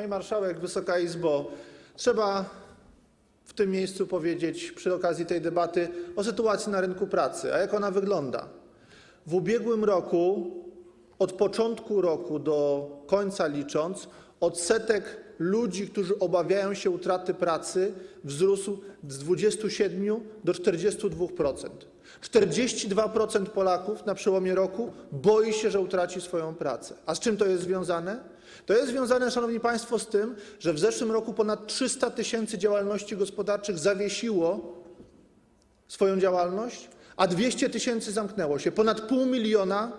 Pani Marszałek, Wysoka Izbo, trzeba w tym miejscu powiedzieć przy okazji tej debaty o sytuacji na rynku pracy, a jak ona wygląda. W ubiegłym roku, od początku roku do końca licząc, odsetek ludzi, którzy obawiają się utraty pracy, wzrósł z 27 do 42%. 42% Polaków na przełomie roku boi się, że utraci swoją pracę. A z czym to jest związane? To jest związane, Szanowni Państwo, z tym, że w zeszłym roku ponad 300 tysięcy działalności gospodarczych zawiesiło swoją działalność, a 200 tysięcy zamknęło się. Ponad pół miliona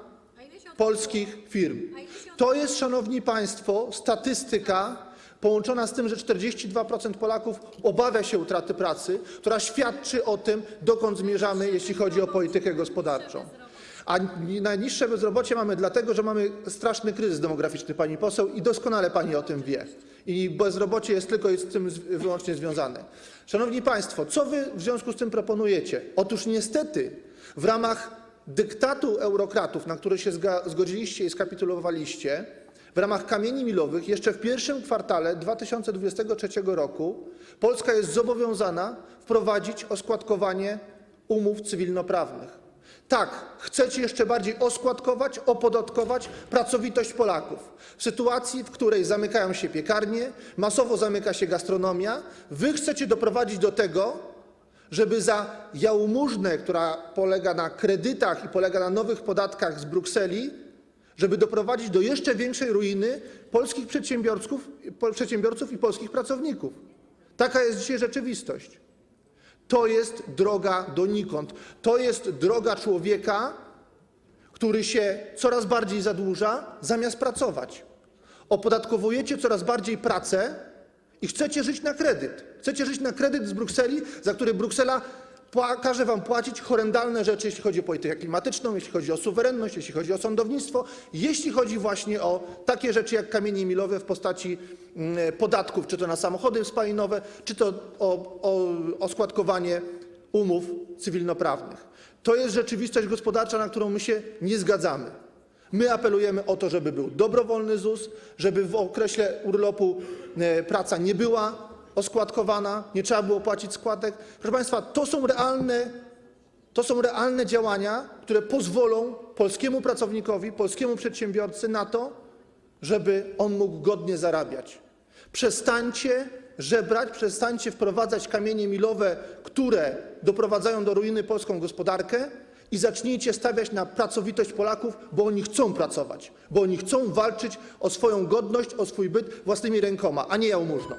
polskich firm. To jest, Szanowni Państwo, statystyka połączona z tym, że 42% Polaków obawia się utraty pracy, która świadczy o tym, dokąd zmierzamy, jeśli chodzi o politykę gospodarczą. A ni- najniższe bezrobocie mamy dlatego, że mamy straszny kryzys demograficzny, pani poseł, i doskonale pani o tym wie. I bezrobocie jest tylko z tym wyłącznie związane. Szanowni Państwo, co wy w związku z tym proponujecie? Otóż niestety w ramach dyktatu eurokratów, na który się zgodziliście i skapitulowaliście, w ramach kamieni milowych jeszcze w pierwszym kwartale 2023 roku Polska jest zobowiązana wprowadzić oskładkowanie umów cywilnoprawnych. Tak, chcecie jeszcze bardziej oskładkować, opodatkować pracowitość Polaków. W sytuacji, w której zamykają się piekarnie, masowo zamyka się gastronomia, wy chcecie doprowadzić do tego, żeby za jałmużnę, która polega na kredytach i polega na nowych podatkach z Brukseli, żeby doprowadzić do jeszcze większej ruiny polskich przedsiębiorców, i polskich pracowników. Taka jest dzisiaj rzeczywistość. To jest droga donikąd. To jest droga człowieka, który się coraz bardziej zadłuża, zamiast pracować. Opodatkowujecie coraz bardziej pracę i chcecie żyć na kredyt. Chcecie żyć na kredyt z Brukseli, za który Bruksela każe wam płacić horrendalne rzeczy, jeśli chodzi o politykę klimatyczną, jeśli chodzi o suwerenność, jeśli chodzi o sądownictwo, jeśli chodzi właśnie o takie rzeczy jak kamienie milowe w postaci mm, podatków, czy to na samochody spalinowe, czy to o, składkowanie umów cywilnoprawnych. To jest rzeczywistość gospodarcza, na którą my się nie zgadzamy. My apelujemy o to, żeby był dobrowolny ZUS, żeby w okresie urlopu e, praca nie była oskładkowana, nie trzeba było płacić składek. Proszę Państwa, to są realne, to są realne działania, które pozwolą polskiemu pracownikowi, polskiemu przedsiębiorcy na to, żeby on mógł godnie zarabiać. Przestańcie żebrać, przestańcie wprowadzać kamienie milowe, które doprowadzają do ruiny polską gospodarkę i zacznijcie stawiać na pracowitość Polaków, bo oni chcą pracować, bo oni chcą walczyć o swoją godność, o swój byt własnymi rękoma, a nie jałmużną.